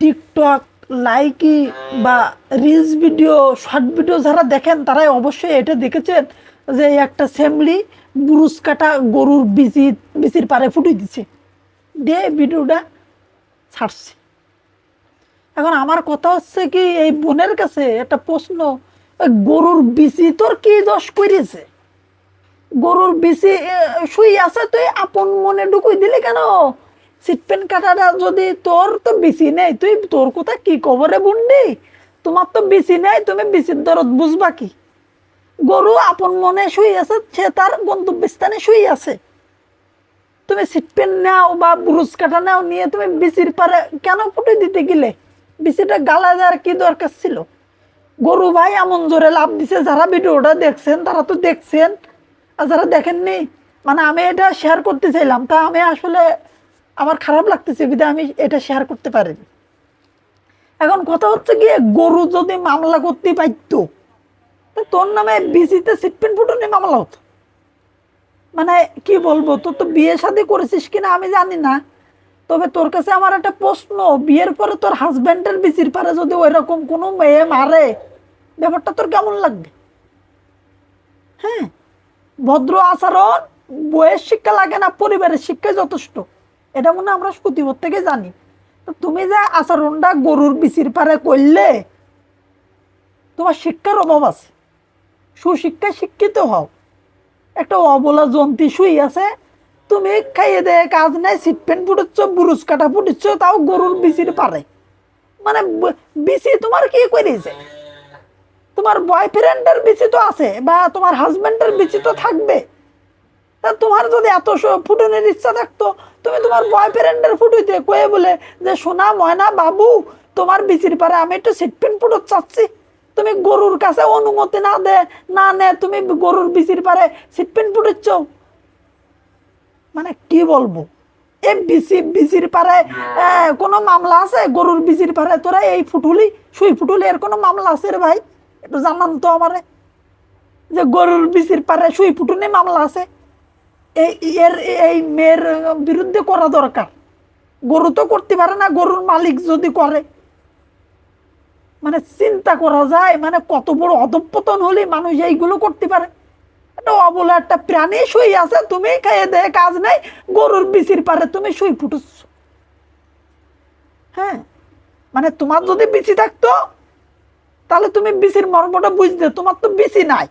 TikTok, Likee বা reels video short video যারা দেখেন, তারাই অবশ্যই এটা দেখেছেন যে একটা সেমলি বুরুজ কাটা গরুর বিচি, বিচির পারে ফুটে দিছে। দিয়ে ভিডিওটা ছাড়ছে। এখন আমার কথা হচ্ছে কি, এই বোনের কাছে একটা প্রশ্ন গরুর বিচি তোর কি দোষ করেছে গরুর বিচি শুই আছে তুই, আপন মনে ঢুকুই দিলি কেন? সিটপেন কাটাটা যদি তোর তো বিচি নেই, তুই তোর কথা কি কবরে বুনডি তোমার তো বিচি নেই, তুমি বিচির দরদ বুঝবা কি? গরু আপন মনে শুই আছে, সে তার গন্তব্যস্থানে শুই আছে। তুমি সিটপেন নাও বা ব্রুজ কাটা নাও নিয়ে তুমি বিচির পারে কেন ফুটে দিতে গেলে? বিচিটা গালা দেওয়ার কি দরকার ছিল? গরু ভাই এমন জোরে লাভ দিছে, যারা ভিডিওটা দেখছেন, তারা তো দেখছেন। আর যারা দেখেননি মানে আমি এটা শেয়ার করতে চাইলাম। তা আমি আসলে আমার খারাপ লাগতেছে, বিধায় আমি এটা শেয়ার করতে পারিনি। এখন কথা হচ্ছে গিয়ে, গরু যদি মামলা করতে পারতো তোর নামে বিসিতে সিটপেন ফুটনে মামলা হতো। মানে কি বলব, তোর তো বিয়ে শাদি করেছিস কিনা আমি জানি না। তবে তোর কাছে আমার একটা প্রশ্ন, বিয়ের পরে তোর হাজব্যান্ডের বিচির পারে যদি ওই রকম কোনো মেয়ে মারে, ব্যাপারটা তোর কেমন লাগবে? হ্যাঁ ভদ্র আচরণ, বইয়ের শিক্ষা লাগে না, পরিবারের শিক্ষা যথেষ্ট। এটা মনে আমরা সুতিবোধ থেকে জানি। তো তুমি যে আচরণটা গরুর বিচির পারে করলে, তোমার শিক্ষার অভাব আছে। সুশিক্ষায় শিক্ষিত হও। একটা অবলা জন্তি শুই আছে, তুমি খাইয়ে দেয় কাজ নাই, সিট পেন ফুটেছ বুরুজ কাটা ফুটেছ তাও গরুর বিচির পারে। মানে বিচি তোমার কি করেছে? তোমার বয়ফ্রেন্ডের বিচি তো আছে, বা তোমার হাজবেন্ডের বিচি তো থাকবে। তা তোমার যদি এত ফুটনের ইচ্ছা থাকতো, তুমি তোমার বয়ফ্রেন্ডের ফুটুইতে কয়ে বলে যে, সোনা, ময়না, বাবু, তোমার বিচির পারে আমি একটু সিটপেন ফুটো চাচ্ছি। তুমি গরুর কাছে অনুমতি না দে, না নে, তুমি গরুর বিচির পারে সিটপেন ফুটেছ মানে কি বলব? এ বিচি, বিচির পারে কোনো মামলা আছে? গরুর বিচির পারে তোরা এই ফুটুলি, সুই ফুটুলি এর কোনো মামলা আছে রে ভাই? একটু জানান তো আমারে। যে গরুর বিচির পারে সুই ফুটুনি মামলা আছে? এই এর, এই মেয়ের বিরুদ্ধে করা দরকার। গরু তো করতে পারে না, গরুর মালিক যদি করে। মানে চিন্তা করা যায় মানে কত বড় অধপতন হলে মানুষ এইগুলো করতে পারে। একটা অবলা, একটা প্রাণী শুই আছে, তুমি খেয়ে দেয় কাজ নেই, গরুর বিচির পারে তুমি শুই ফুটুস হ্যাঁ মানে তোমার যদি বিচি থাকতো, তাহলে তুমি বিচির মর্মটা বুঝতে, তোমার তো বিচি নাই।